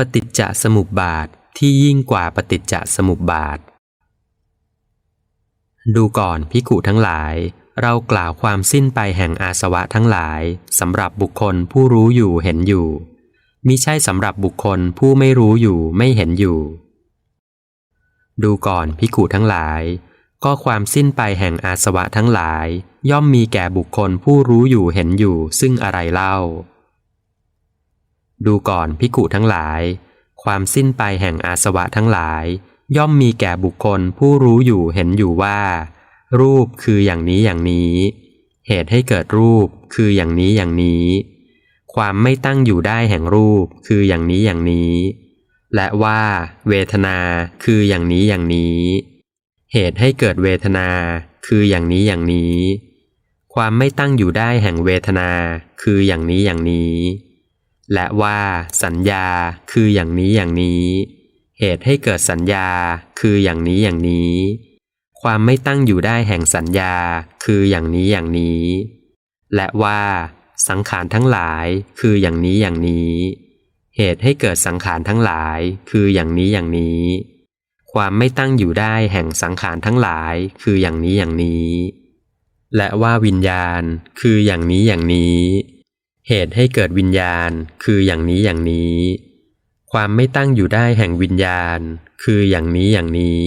ปฏิจจสมุปบาทที่ยิ่งกว่าปฏิจจสมุปบาท ดูก่อนพิกุทั้งหลาย เรากล่าวความสิ้นไปแห่งอาสวะทั้งหลายสำหรับบุคคลผู้รู้อยู่เห็นอยู่มิใช่สำหรับบุคคลผู้ไม่รู้อยู่ไม่เห็นอยู่ ดูก่อนพิกุทั้งหลาย ก็ความสิ้นไปแห่งอาสวะทั้งหลาย ย่อมมีแก่บุคคลผู้รู้อยู่เห็นอยู่ซึ่งอะไรเล่า ดูก่อนพิกุทั้งหลาย ความสิ้นไปแห่งอาสวะทั้งหลาย ย่อมมีแก่บุคคลผู้รู้อยู่เห็นอยู่ว่า รูปคืออย่างนี้อย่างนี้ เหตุให้เกิดรูปคืออย่างนี้อย่างนี้ ความไม่ตั้งอยู่ได้แห่งรูปคืออย่างนี้อย่างนี้ และว่าเวทนาคืออย่างนี้อย่างนี้ เหตุให้เกิดเวทนาคืออย่างนี้อย่างนี้ ความไม่ตั้งอยู่ได้แห่งเวทนาคืออย่างนี้อย่างนี้ และว่าสัญญาคืออย่างนี้อย่างนี้ เหตุให้เกิดสัญญาคืออย่างนี้อย่างนี้ ความไม่ตั้งอยู่ได้แห่งสัญญาคืออย่างนี้อย่างนี้ และว่าสังขารทั้งหลายคืออย่างนี้อย่างนี้ เหตุให้เกิดสังขารทั้งหลายคืออย่างนี้อย่างนี้ ความไม่ตั้งอยู่ได้แห่งสังขารทั้งหลายคืออย่างนี้อย่างนี้ และว่าวิญญาณคืออย่างนี้อย่างนี้ เหตุให้เกิดวิญญาณคืออย่างนี้อย่างนี้ ความไม่ตั้งอยู่ได้แห่งวิญญาณ คืออย่างนี้อย่างนี้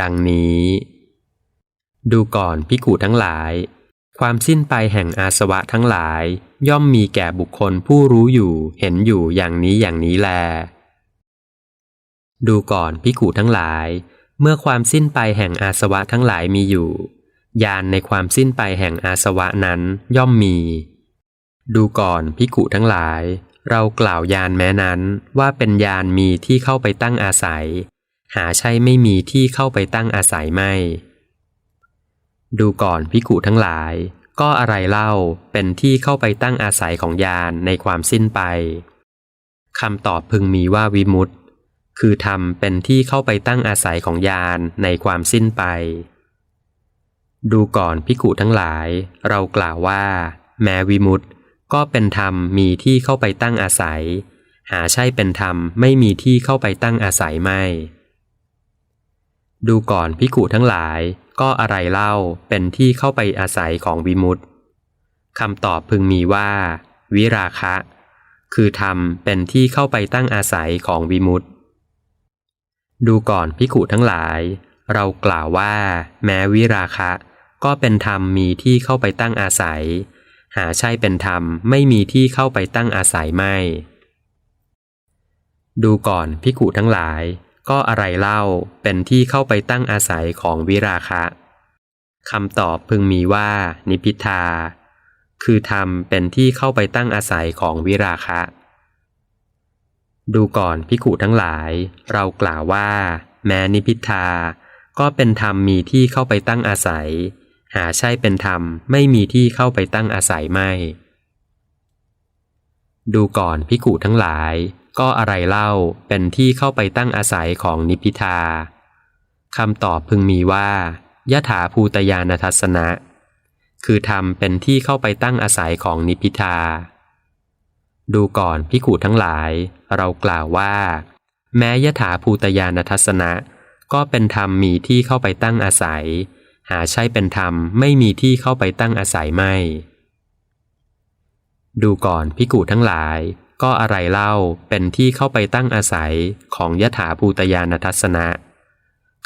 ดังนี้ ดูก่อนพิกูทั้งหลาย ความสิ้นไปแห่งอาสวะทั้งหลาย ย่อมมีแก่บุคคลผู้รู้อยู่เห็นอยู่อย่างนี้อย่างนี้แล ดูก่อนพิกูทั้งหลาย เมื่อความสิ้นไปแห่งอาสวะทั้งหลายมีอยู่ญาณในความสิ้นไปแห่งอาสวะนั้นย่อมมี ดูก่อนพิกุทั้งหลาย เรากล่าวยานแม้นั้นว่าเป็นยานมีที่เข้าไปตั้งอาศัย หาใช่ไม่มีที่เข้าไปตั้งอาศัยไม่ ดูก่อนพิกุทั้งหลาย ก็อะไรเล่าเป็นที่เข้าไปตั้งอาศัยของยานในความสิ้นไปคำตอบพึงมีว่าวิมุตติคือธรรมเป็นที่เข้าไปตั้งอาศัยของยานในความสิ้นไป ดูก่อนพิกุทั้งหลาย เรากล่าวว่า แม้วิมุตต ก็เป็นธรรมมีที่เข้าไปตั้งอาศัย หาใช่เป็นธรรมไม่มีที่เข้าไปตั้งอาศัยไม่ ดูก่อนพิกุทั้งหลาย ก็อะไรเล่าเป็นที่เข้าไปอาศัยของวิมุตติคำตอบพึงมีว่า วิราคะ คือธรรมเป็นที่เข้าไปตั้งอาศัยของวิมุตติดูก่อนพิกุทั้งหลาย เรากล่าวว่า แม้วิราคะ ก็เป็นธรรมมีที่เข้าไปตั้งอาศัย หาใช่เป็นธรรมไม่มีที่เข้าไปตั้งอาศัยไม่ ดูก่อนพิกุทั้งหลาย ก็อะไรเล่าเป็นที่เข้าไปตั้งอาศัยของวิราคะคำตอบพึงมีว่า นิพิทา คือธรรมเป็นที่เข้าไปตั้งอาศัยของวิราคะ ดูก่อนพิกุทั้งหลาย เรากล่าวว่า แม้นิพิทา ก็เป็นธรรมมีที่เข้าไปตั้งอาศัย หาใช่เป็นธรรมไม่มีที่เข้าไปตั้งอาศัยไม่ ดูก่อนพิกุทั้งหลาย ก็อะไรเล่าเป็นที่เข้าไปตั้งอาศัยของนิพิทาคำตอบพึงมีว่ายถาภูตยานทัศนะ คือธรรมเป็นที่เข้าไปตั้งอาศัยของนิพิทา ดูก่อนพิกุทั้งหลาย เรากล่าวว่า แม้ยถาภูตยานทัศนะ ก็เป็นธรรมมีที่เข้าไปตั้งอาศัย หาใช่เป็นธรรมไม่มีที่เข้าไปตั้งอาศัยไม่ ดูก่อนพิกุทั้งหลาย ก็อะไรเล่าเป็นที่เข้าไปตั้งอาศัยของยถาภูตยานทัศนะ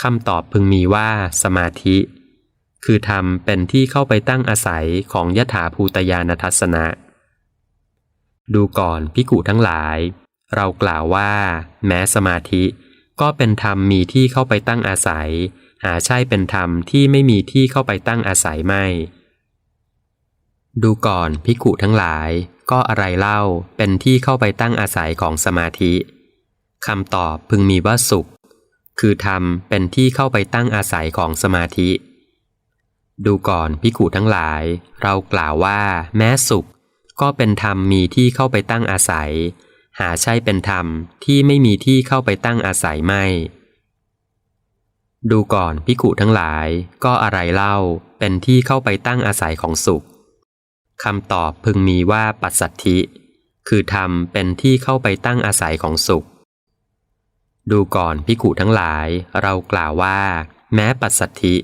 คำตอบพึงมีว่าสมาธิ คือธรรมเป็นที่เข้าไปตั้งอาศัยของยถาภูตยานทัศนะ ดูก่อนพิกุทั้งหลาย เรากล่าวว่า แม้สมาธิ ก็เป็นธรรมมีที่เข้าไปตั้งอาศัย หาใช่เป็นธรรมที่ไม่มีที่เข้าไปตั้งอาศัยไม่ ดูก่อนพิกุทั้งหลาย ก็อะไรเล่าเป็นที่เข้าไปตั้งอาศัยของสมาธิคำตอบพึงมีว่าสุข คือธรรมเป็นที่เข้าไปตั้งอาศัยของสมาธิ ดูก่อนพิกุทั้งหลาย เรากล่าวว่าแม้สุข ก็เป็นธรรมมีที่เข้าไปตั้งอาศัย หาใช่เป็นธรรมที่ไม่มีที่เข้าไปตั้งอาศัยไม่ ดูก่อนพิกุทั้งหลายก็อะไรเล่าเป็นที่เข้าไปตั้งอาศัยของสุขคำตอบพึงมีว่าปัสสัทธิ คือธรรมเป็นที่เข้าไปตั้งอาศัยของสุข ดูก่อนพิกุทั้งหลาย เรากล่าวว่า แม้ปัสสัทธิ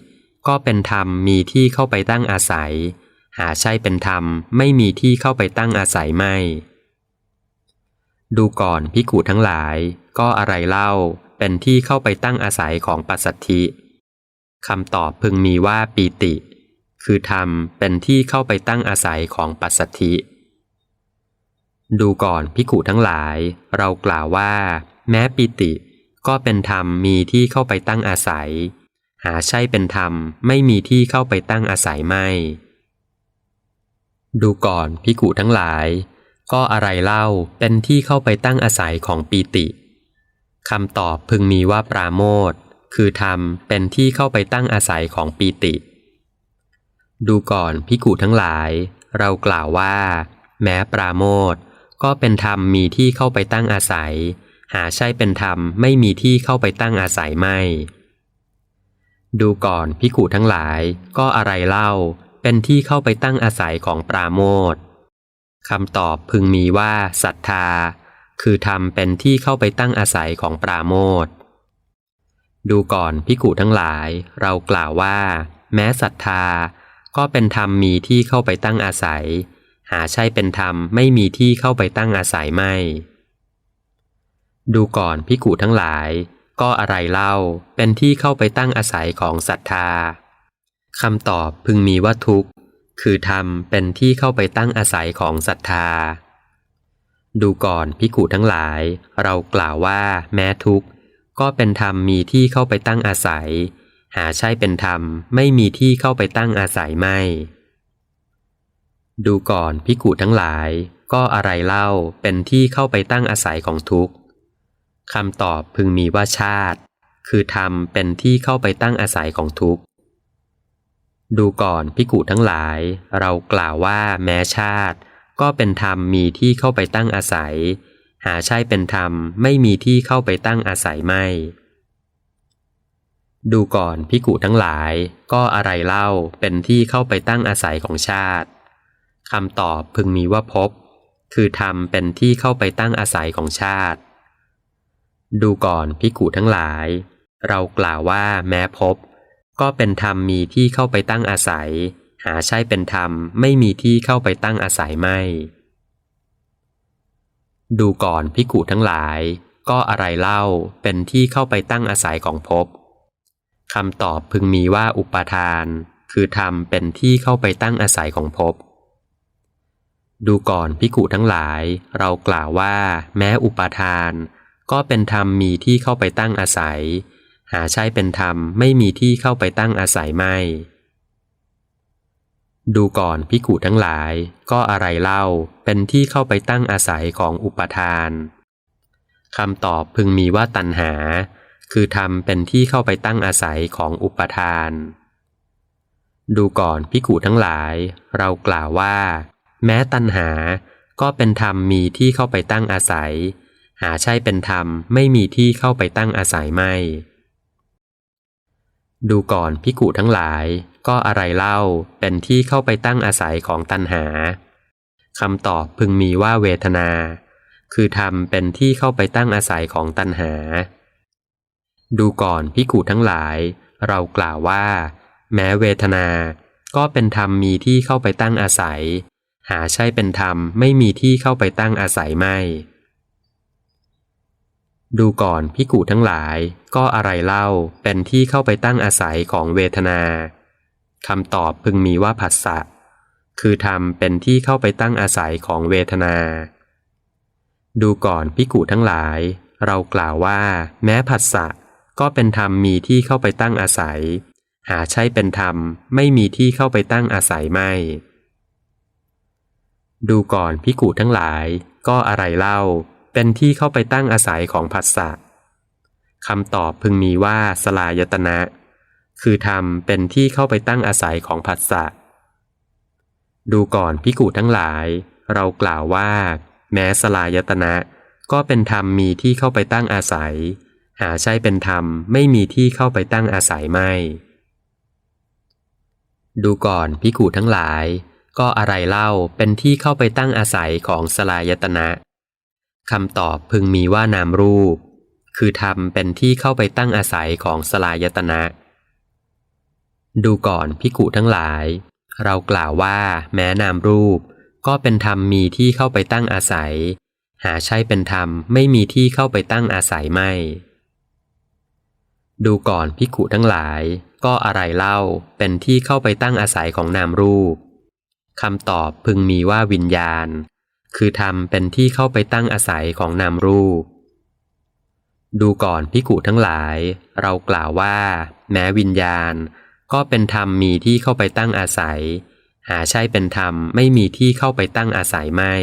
ก็เป็นธรรมมีที่เข้าไปตั้งอาศัย หาใช่เป็นธรรมไม่มีที่เข้าไปตั้งอาศัยไม่ ดูก่อนพิกุทั้งหลาย ก็อะไรเล่า เป็นที่เข้าไปตั้งอาศัยของปัสสัทธิคำตอบพึงมีว่าปีติ คือธรรมเป็นที่เข้าไปตั้งอาศัยของปัสสัทธิ ดูก่อนพิกุทั้งหลาย เรากล่าวว่า แม้ปิติ ก็เป็นธรรมมีที่เข้าไปตั้งอาศัย หาใช่เป็นธรรมไม่มีที่เข้าไปตั้งอาศัยไม่ ดูก่อนพิกุทั้งหลาย ก็อะไรเล่าเป็นที่เข้าไปตั้งอาศัยของปีติ คำตอบพึงมีว่าปราโมทคือธรรมเป็นที่เข้าไปตั้งอาศัยของปีติ ดูก่อนพิกุทั้งหลาย เรากล่าวว่า แม้ปราโมทก็เป็นธรรมมีที่เข้าไปตั้งอาศัย หาใช่เป็นธรรมไม่มีที่เข้าไปตั้งอาศัยไม่ ดูก่อนพิกุทั้งหลาย ก็อะไรเล่า เป็นที่เข้าไปตั้งอาศัยของปราโมทคำตอบพึงมีว่าศรัทธา คือธรรมเป็นที่เข้าไปตั้งอาศัยของปราโมทดูก่อนพิกุทั้งหลาย เรากล่าวว่า แม้ศรัทธา ก็เป็นธรรมมีที่เข้าไปตั้งอาศัย หาใช่เป็นธรรมไม่มีที่เข้าไปตั้งอาศัยไม่ ดูก่อนพิกุทั้งหลาย ก็อะไรเล่าเป็นที่เข้าไปตั้งอาศัยของศรัทธาคำตอบพึงมีว่าทุกข์ คือธรรมเป็นที่เข้าไปตั้งอาศัยของศรัทธา ดูก่อนพิกุทั้งหลาย เรากล่าวว่าแม้ทุกข์ ก็เป็นธรรมมีที่เข้าไปตั้งอาศัย หาใช่เป็นธรรมไม่มีที่เข้าไปตั้งอาศัยไม่ ดูก่อนพิกุทั้งหลาย ก็อะไรเล่าเป็นที่เข้าไปตั้งอาศัยของทุกข์คำตอบพึงมีว่าชาติ คือธรรมเป็นที่เข้าไปตั้งอาศัยของทุกข์ดูก่อนพิกุทั้งหลาย เรากล่าวว่าแม้ชาติ ก็เป็นธรรมมีที่เข้าไปตั้งอาศัย หาใช่เป็นธรรมไม่มีที่เข้าไปตั้งอาศัยไม่ ดูก่อนพิกุทั้งหลาย ก็อะไรเล่าเป็นที่เข้าไปตั้งอาศัยของชาติคำตอบพึงมีว่าพบ คือธรรมเป็นที่เข้าไปตั้งอาศัยของชาติ ดูก่อนพิกุทั้งหลาย เรากล่าวว่าแม้พบ ก็เป็นธรรมมีที่เข้าไปตั้งอาศัย หาใช่เป็นธรรมไม่มีที่เข้าไปตั้งอาศัยไม่ ดูก่อนพิกุทั้งหลาย ก็อะไรเล่าเป็นที่เข้าไปตั้งอาศัยของภพคำตอบพึงมีว่าอุปาทาน คือธรรมเป็นที่เข้าไปตั้งอาศัยของภพดูก่อนพิกุทั้งหลาย เรากล่าวว่าแม้อุปาทาน ก็เป็นธรรมมีที่เข้าไปตั้งอาศัย หาใช่เป็นธรรมไม่มีที่เข้าไปตั้งอาศัยไม่ ดูก่อนพิกุทั้งหลาย ก็อะไรเล่าเป็นที่เข้าไปตั้งอาศัยของอุปทานคำตอบพึงมีว่าตัณหา คือธรรมเป็นที่เข้าไปตั้งอาศัยของอุปทาน ดูก่อนพิกุทั้งหลาย เรากล่าวว่า แม้ตัณหาก็เป็นธรรมมีที่เข้าไปตั้งอาศัย หาใช่เป็นธรรมไม่มีที่เข้าไปตั้งอาศัยไม่ ดูก่อนพิกุทั้งหลาย ก็อะไรเล่าเป็นที่เข้าไปตั้งอาศัยของตัณหาคำตอบพึงมีว่าเวทนา คือธรรมเป็นที่เข้าไปตั้งอาศัยของตัณหา ดูก่อนพิกุทั้งหลาย เรากล่าวว่า แม้เวทนา ก็เป็นธรรมมีที่เข้าไปตั้งอาศัย หาใช่เป็นธรรมไม่มีที่เข้าไปตั้งอาศัยไม่ ดูก่อนพิกุทั้งหลาย ก็อะไรเล่าเป็นที่เข้าไปตั้งอาศัยของเวทนา คำตอบพึงมีว่าผัสสะคือธรรมเป็นที่เข้าไปตั้งอาศัยของเวทนา ดูก่อนพิกุทั้งหลาย เรากล่าวว่า แม้ผัสสะก็เป็นธรรมมีที่เข้าไปตั้งอาศัย หาใช่เป็นธรรมไม่มีที่เข้าไปตั้งอาศัยไม่ ดูก่อนพิกุทั้งหลาย ก็อะไรเล่า เป็นที่เข้าไปตั้งอาศัยของผัสสะคำตอบพึงมีว่าสลายตนะ คือธรรมเป็นที่เข้าไปตั้งอาศัยของผัสสะ ดูก่อนพิกูทั้งหลาย เรากล่าวว่า แม้สลายตนะ ก็เป็นธรรมมีที่เข้าไปตั้งอาศัย หาใช่เป็นธรรมไม่มีที่เข้าไปตั้งอาศัยไม่ ดูก่อนพิกูทั้งหลาย ก็อะไรเล่าเป็นที่เข้าไปตั้งอาศัยของสลายตนะคำตอบพึงมีว่านามรูป คือธรรมเป็นที่เข้าไปตั้งอาศัยของสลายตนะ ดูก่อนพิกุทั้งหลาย เรากล่าวว่าแม้นามรูป ก็เป็นธรรมมีที่เข้าไปตั้งอาศัย หาใช่เป็นธรรมไม่มีที่เข้าไปตั้งอาศัยไม่ ดูก่อนพิกุทั้งหลาย ก็อะไรเล่าเป็นที่เข้าไปตั้งอาศัยของนามรูปคำตอบพึงมีว่าวิญญาณ คือธรรมเป็นที่เข้าไปตั้งอาศัยของนามรูป ดูก่อนพิกุทั้งหลาย เรากล่าวว่า แม้วิญญาณ ก็เป็นธรรมมีที่เข้าไปตั้งอาศัย หาใช่เป็นธรรมไม่มีที่เข้าไปตั้งอาศัยไม่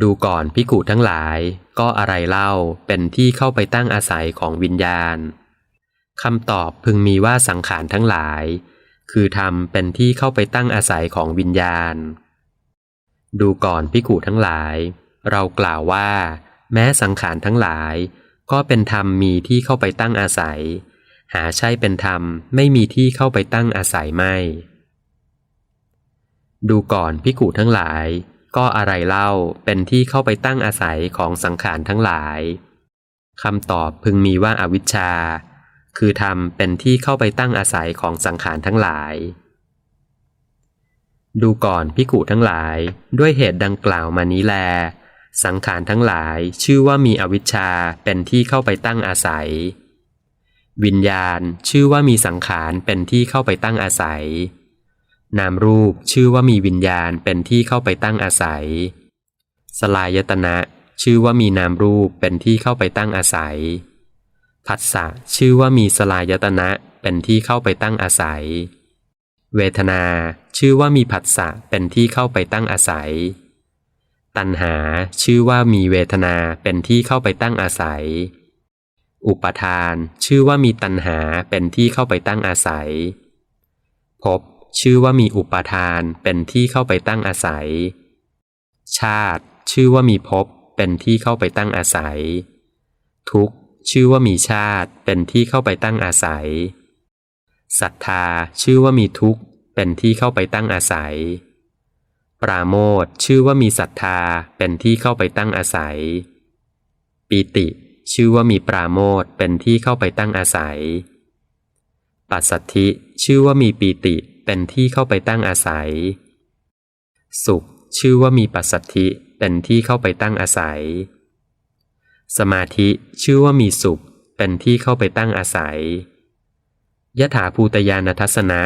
ดูก่อนพิกุทั้งหลาย ก็อะไรเล่าเป็นที่เข้าไปตั้งอาศัยของวิญญาณคำตอบพึงมีว่าสังขารทั้งหลาย คือธรรมเป็นที่เข้าไปตั้งอาศัยของวิญญาณ ดูก่อนพิกุทั้งหลาย เรากล่าวว่า แม้สังขารทั้งหลาย ก็เป็นธรรมมีที่เข้าไปตั้งอาศัย หาใช่เป็นธรรมไม่มีที่เข้าไปตั้งอาศัยไม่ ดูก่อนพิกุทั้งหลาย ก็อะไรเล่าเป็นที่เข้าไปตั้งอาศัยของสังขารทั้งหลายคำตอบพึงมีว่าอาวิชชา คือธรรมเป็นที่เข้าไปตั้งอาศัยของสังขารทั้งหลาย ดูก่อนพิกุทั้งหลาย ด้วยเหตุดังกล่าวมานี้แล สังขารทั้งหลายชื่อว่ามีอวิชชาเป็นที่เข้าไปตั้งอาศัย วิญญาณชื่อว่ามีสังขารเป็นที่เข้าไปตั้งอาศัย นามรูปชื่อว่ามีวิญญาณเป็นที่เข้าไปตั้งอาศัย สลายตนะชื่อว่ามีนามรูปเป็นที่เข้าไปตั้งอาศัย ผัสสะชื่อว่ามีสลายตนะเป็นที่เข้าไปตั้งอาศัย เวทนาชื่อว่ามีผัสสะเป็นที่เข้าไปตั้งอาศัย ตัณหาชื่อว่ามีเวทนาเป็นที่เข้าไปตั้งอาศัย อุปทานชื่อว่ามีตัณหาเป็นที่เข้าไปตั้งอาศัยภพชื่อว่ามีอุปทานเป็นที่เข้าไปตั้งอาศัย ชาติ ชื่อว่ามีภพเป็นที่เข้าไปตั้งอาศัย ทุกข์ชื่อว่ามีชาติเป็นที่เข้าไปตั้งอาศัยศรัทธาชื่อว่ามีทุกข์เป็นที่เข้าไปตั้งอาศัย ปราโมทชื่อว่ามีศรัทธาเป็นที่เข้าไปตั้งอาศัย ปีติ ชื่อว่ามีปราโมทเป็นที่เข้าไปตั้งอาศัย ปัสสัทธิ ชื่อว่ามีปีติเป็นที่เข้าไปตั้งอาศัย สุข ชื่อว่ามีปัสสัทธิเป็นที่เข้าไปตั้งอาศัย สมาธิ ชื่อว่ามีสุข เป็นที่เข้าไปตั้งอาศัยยถาภูตยานทัศนะ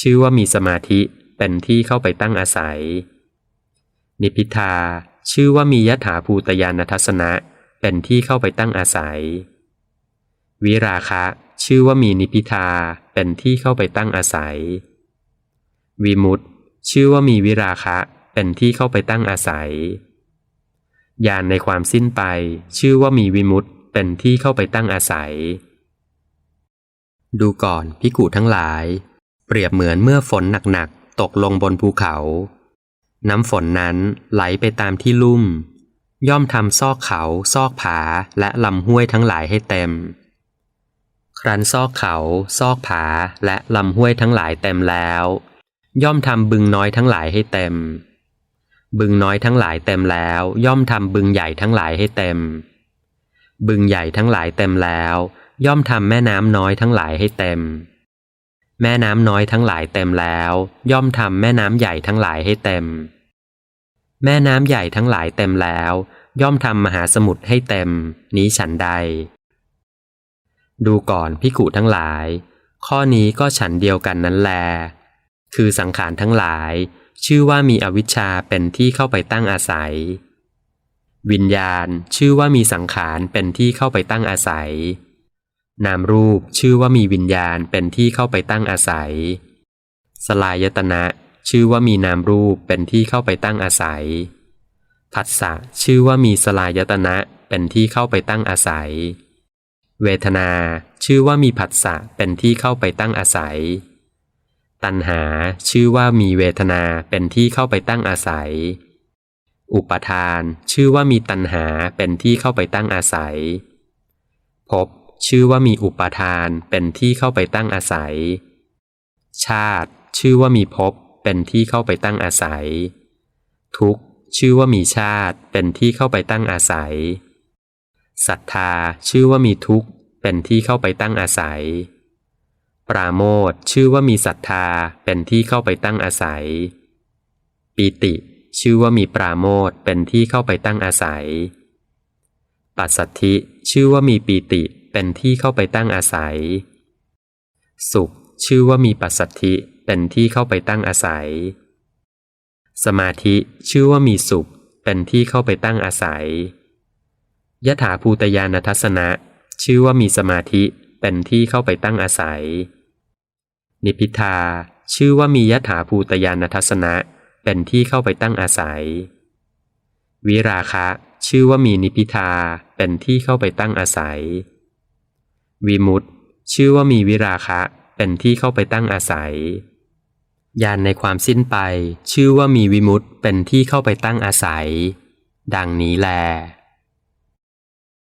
ชื่อว่ามีสมาธิเป็นที่เข้าไปตั้งอาศัย นิพิทา ชื่อว่ามียถาภูตยานทัศนะ เป็นที่เข้าไปตั้งอาศัย วิราคะ ชื่อว่ามีนิพิทาเป็นที่เข้าไปตั้งอาศัย วิมุตติชื่อว่ามีวิราคะ เป็นที่เข้าไปตั้งอาศัยญาณในความสิ้นไป ชื่อว่ามีวิมุตติเป็นที่เข้าไปตั้งอาศัย ดูก่อนพิกุทั้งหลาย เปรียบเหมือนเมื่อฝนหนักๆตกลงบนภูเขา น้ำฝนนั้นไหลไปตามที่ลุ่ม ย่อมทำซอกเขา ซอกผา และลำห้วยทั้งหลายให้เต็ม ครั้นซอกเขา ซอกผา และลำห้วยทั้งหลายเต็มแล้ว ย่อมทำบึงน้อยทั้งหลายให้เต็ม บึงน้อยทั้งหลายเต็มแล้ว ย่อมทำบึงใหญ่ทั้งหลายให้เต็ม บึงใหญ่ทั้งหลายเต็มแล้ว ย่อมทำแม่น้ำน้อยทั้งหลายให้เต็ม แม่น้ำน้อยทั้งหลายเต็มแล้ว ย่อมทำแม่น้ำใหญ่ทั้งหลายให้เต็ม แม่น้ำใหญ่ทั้งหลายเต็มแล้ว ย่อมทำมหาสมุทรให้เต็ม นี้ฉันใด ดูก่อนพิกุทั้งหลาย ข้อนี้ก็ฉันเดียวกันนั้นแล คือสังขารทั้งหลาย ชื่อว่ามีอวิชชาเป็นที่เข้าไปตั้งอาศัย วิญญาณชื่อว่ามีสังขารเป็นที่เข้าไปตั้งอาศัย นามรูปชื่อว่ามีวิญญาณเป็นที่เข้าไปตั้งอาศัย สลายตนะ ชื่อว่ามีนามรูปเป็นที่เข้าไปตั้งอาศัย ผัสสะชื่อว่ามีสลายตนะเป็นที่เข้าไปตั้งอาศัย เวทนาชื่อว่ามีผัสสะเป็นที่เข้าไปตั้งอาศัย ตัณหาชื่อว่ามีเวทนาเป็นที่เข้าไปตั้งอาศัย อุปทาน ชื่อว่ามีตัณหาเป็นที่เข้าไปตั้งอาศัยภพชื่อว่ามีอุปทานเป็นที่เข้าไปตั้งอาศัย ชาติ ชื่อว่ามีภพ เป็นที่เข้าไปตั้งอาศัย ทุกชื่อว่ามีชาติเป็นที่เข้าไปตั้งอาศัยศรัทธาชื่อว่ามีทุกเป็นที่เข้าไปตั้งอาศัย ปราโมทชื่อว่ามีศรัทธาเป็นที่เข้าไปตั้งอาศัย ปีติ ชื่อว่ามีปราโมทเป็นที่เข้าไปตั้งอาศัย ปัสสัทธิชื่อว่ามีปีติเป็นที่เข้าไปตั้งอาศัย สุข ชื่อว่ามีปัสสัทธิ เป็นที่เข้าไปตั้งอาศัย สมาธิชื่อว่ามีสุข เป็นที่เข้าไปตั้งอาศัยยถาภูตยานทัศนะ ชื่อว่ามีสมาธิเป็นที่เข้าไปตั้งอาศัย นิพิทาชื่อว่ามียถาภูตยานทัศนะ เป็นที่เข้าไปตั้งอาศัย วิราคะ ชื่อว่ามีนิพิทาเป็นที่เข้าไปตั้งอาศัย วิมุตชื่อว่ามีวิราคะ เป็นที่เข้าไปตั้งอาศัย ญาณในความสิ้นไป ชื่อว่ามีวิมุตเป็นที่เข้าไปตั้งอาศัย ดังนี้แล